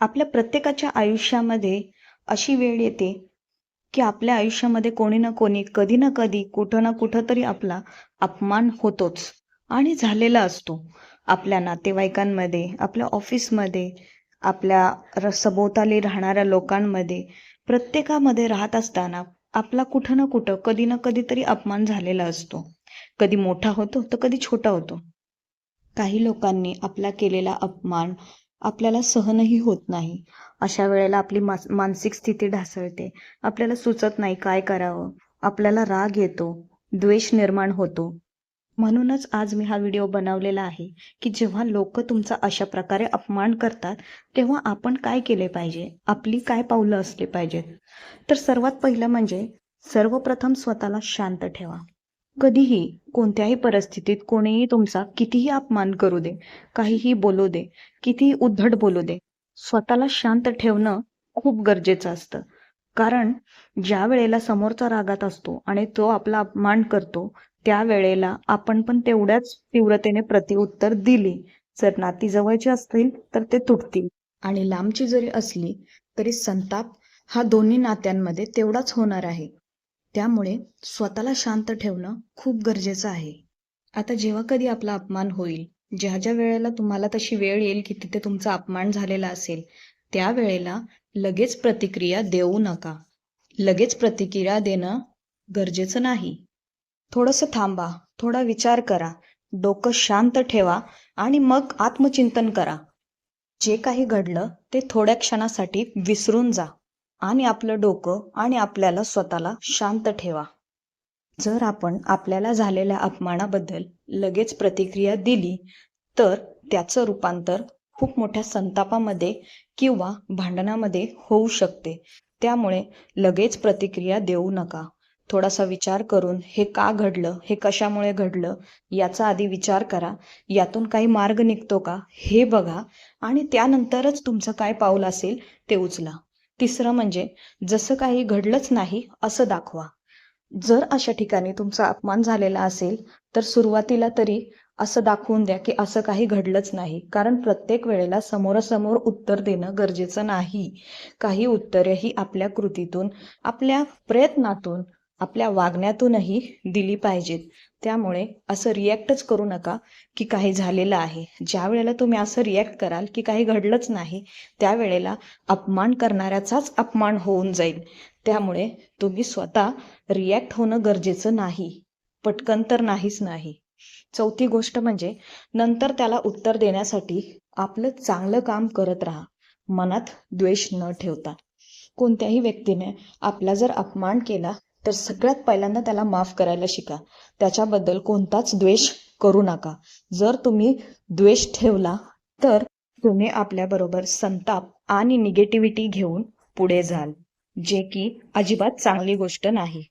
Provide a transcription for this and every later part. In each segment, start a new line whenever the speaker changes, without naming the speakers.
आपल्या प्रत्येकाच्या आयुष्यामध्ये अशी वेळ येते की आपल्या आयुष्यामध्ये कोणी ना कोणी कधी ना कधी कुठं ना कुठं तरी आपला अपमान होतोच आणि झालेला असतो. आपल्या नातेवाईकांमध्ये आपल्या ऑफिसमध्ये आपल्या र सभोवताली राहणाऱ्या लोकांमध्ये प्रत्येकामध्ये राहत असताना आपला कुठं ना कुठं कधी ना कधीतरी अपमान झालेला असतो. कधी मोठा होतो तर कधी छोटा होतो. काही लोकांनी आपला केलेला अपमान आपल्याला सहनही होत नाही. अशा वेळेला आपली मास मानसिक स्थिती ढासळते. आपल्याला सुचत नाही काय करावं. आपल्याला राग येतो. द्वेष निर्माण होतो. म्हणूनच आज मी हा व्हिडिओ बनवलेला आहे की जेव्हा लोक तुमचा अशा प्रकारे अपमान करतात तेव्हा आपण काय केले पाहिजे? आपली काय पावलं असली पाहिजेत? तर सर्वात पहिलं म्हणजे सर्वप्रथम स्वतःला शांत ठेवा. कधीही कोणत्याही परिस्थितीत कोणीही तुमचा कितीही अपमान करू दे काहीही बोलू दे कितीही उद्धट बोलू दे स्वतःला शांत ठेवणं खूप गरजेचं असतं. कारण ज्या वेळेला समोरचा रागात असतो आणि तो आपला अपमान करतो त्यावेळेला आपण पण तेवढ्याच तीव्रतेने प्रतिउत्तर दिली. जर नाती जवळची असतील तर ते तुटतील. आणि लांबची जरी असली तरी संताप हा दोन्ही नात्यांमध्ये तेवढाच होणार आहे. त्यामुळे स्वतःला शांत ठेवणं खूप गरजेचं आहे. आता जेव्हा कधी आपला अपमान होईल ज्या ज्या वेळेला तुम्हाला तशी वेळ येईल की तिथे तुमचा अपमान झालेला असेल त्या वेळेला लगेच प्रतिक्रिया देऊ नका. लगेच प्रतिक्रिया देणं गरजेचं नाही. थोडंसं थांबा थोडा विचार करा डोकं शांत ठेवा आणि मग आत्मचिंतन करा. जे काही घडलं ते थोड्या क्षणासाठी विसरून जा. आणि आपलं डोकं आणि आपल्याला स्वतःला शांत ठेवा. जर आपण आपल्याला झालेल्या अपमानाबद्दल लगेच प्रतिक्रिया दिली तर त्याचं रूपांतर खूप मोठ्या संतापामध्ये किंवा भांडणामध्ये होऊ शकते. त्यामुळे लगेच प्रतिक्रिया देऊ नका. थोडासा विचार करून हे का घडलं हे कशामुळे घडलं याचा आधी विचार करा. यातून काही मार्ग निघतो का हे बघा. आणि त्यानंतरच तुमचं काय पाऊल असेल ते उचला. तिसरं म्हणजे जसं काही घडलंच नाही असं दाखवा. जर अशा ठिकाणी तुमचा अपमान झालेला असेल तर सुरुवातीला तरी असं दाखवून द्या की असं काही घडलंच नाही. कारण प्रत्येक वेळेला समोरासमोर उत्तर देणं गरजेचं नाही. काही उत्तरेही आपल्या कृतीतून आपल्या प्रयत्नातून आपल्या वागण्यातूनही दिली पाहिजेत. त्यामुळे असं रिॲक्टच करू नका की काही झालेलं आहे. ज्या वेळेला तुम्ही असं रिॲक्ट कराल की काही घडलंच नाही त्यावेळेला अपमान करणाऱ्याचाच अपमान होऊन जाईल. त्यामुळे तुम्ही स्वतः रिॲक्ट होणं गरजेचं नाही. पटकन तर नाहीच नाही. चौथी गोष्ट म्हणजे नंतर त्याला उत्तर देण्यासाठी आपलं चांगलं काम करत राहा. मनात द्वेष न ठेवता. कोणत्याही व्यक्तीने आपला जर अपमान केला तर सगळ्यात पहिल्यांदा त्याला माफ करायला शिका. त्याच्याबद्दल कोणताच द्वेष करू नका. जर तुम्ही द्वेष ठेवला तर तुम्ही आपल्याबरोबर संताप आणि निगेटिव्हिटी घेऊन पुढे जाल जे की अजिबात चांगली गोष्ट नाही.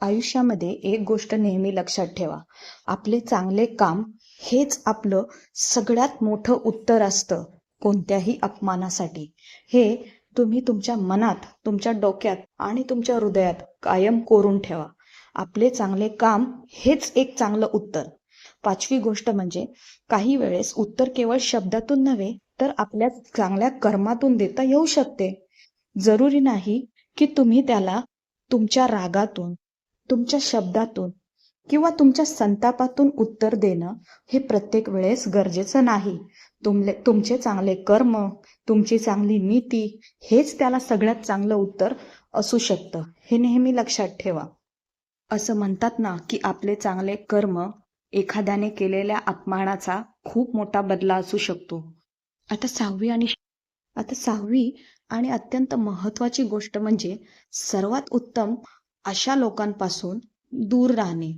आयुष्यामध्ये एक गोष्ट नेहमी लक्षात ठेवा. आपले चांगले काम हेच आपलं सगळ्यात मोठं उत्तर असतं कोणत्याही अपमानासाठी. हे तुम्ही तुमच्या मनात तुमच्या डोक्यात आणि तुमच्या हृदयात कायम कोरून ठेवा. आपले चांगले काम हेच एक चांगलं उत्तर. पाचवी गोष्ट म्हणजे काही वेळेस उत्तर केवळ शब्दातून नव्हे तर आपल्या चांगल्या कर्मातून देता येऊ शकते. जरुरी नाही की तुम्ही त्याला तुमच्या रागातून तुमच्या शब्दातून किंवा तुमच्या संतापातून उत्तर देणं हे प्रत्येक वेळेस गरजेचं नाही. तुमले तुमचे चांगले कर्म तुमची चांगली नीती हेच त्याला सगळ्यात चांगलं उत्तर असू शकतं. हे नेहमी लक्षात ठेवा. असं म्हणतात ना की आपले चांगले कर्म एखाद्याने केलेल्या अपमानाचा खूप मोठा बदला असू शकतो. आता सहावी आणि आता सहावी आणि अत्यंत महत्वाची गोष्ट म्हणजे सर्वात उत्तम अशा लोकांपासून दूर राहणे.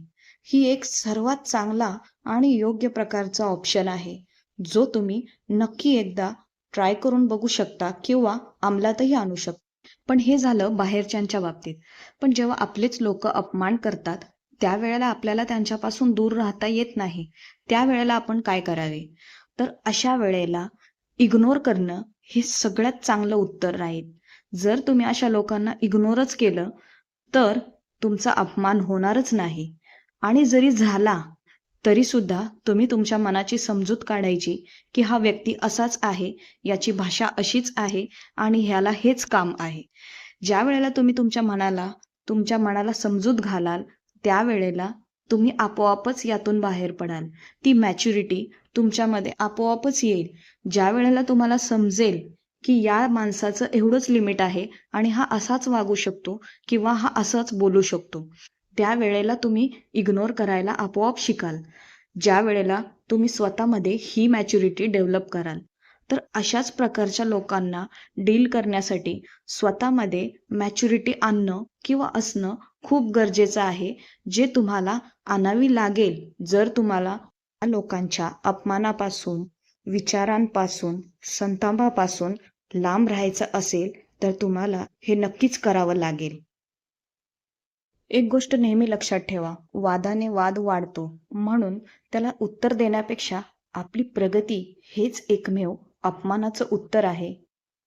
ही एक सर्वात चांगला आणि योग्य प्रकारचा ऑप्शन आहे. जो तुम्ही नक्की एकदा ट्राय करून बघू शकता किंवा अंमलातही आणू शकता. पण हे झालं बाहेरच्यांच्या बाबतीत. पण जेव्हा आपलेच लोक अपमान करतात त्यावेळेला आपल्याला त्यांच्यापासून दूर राहता येत नाही. त्यावेळेला आपण काय करावे? तर अशा वेळेला इग्नोर करणं हे सगळ्यात चांगलं उत्तर राहील. जर तुम्ही अशा लोकांना इग्नोरच केलं तर तुमचा अपमान होणारच नाही. आणि जरी झाला तरी सुद्धा तुम्ही तुमच्या मनाची समजूत काढायची की हा व्यक्ती असाच आहे याची भाषा अशीच आहे आणि ह्याला हेच काम आहे. ज्या वेळेला तुम्ही तुमच्या मनाला तुमच्या मनाला समजूत घालाल त्यावेळेला तुम्ही आपोआपच यातून बाहेर पडाल. ती मॅच्युरिटी तुमच्यामध्ये आपोआपच येईल. ज्या वेळेला तुम्हाला समजेल की या माणसाचं एवढंच लिमिट आहे आणि हा असाच वागू शकतो किंवा हा असाच बोलू शकतो. त्यावेळेला तुम्ही इग्नोर करायला आपोआप शिकाल. ज्या वेळेला तुम्ही स्वतःमध्ये ही मॅच्युरिटी डेव्हलप कराल. तर अशाच प्रकारच्या लोकांना डील करण्यासाठी स्वतःमध्ये मॅच्युरिटी आणणं किंवा असणं खूप गरजेचं आहे जे तुम्हाला आणावी लागेल. जर तुम्हाला लोकांच्या अपमानापासून विचारांपासून संतापापासून लांब राहायचं असेल तर तुम्हाला हे नक्कीच करावं लागेल. एक गोष्ट नेहमी लक्षात ठेवा वादाने वाद वाढतो. म्हणून त्याला उत्तर देण्यापेक्षा आपली प्रगती हेच एकमेव अपमानाचं उत्तर आहे.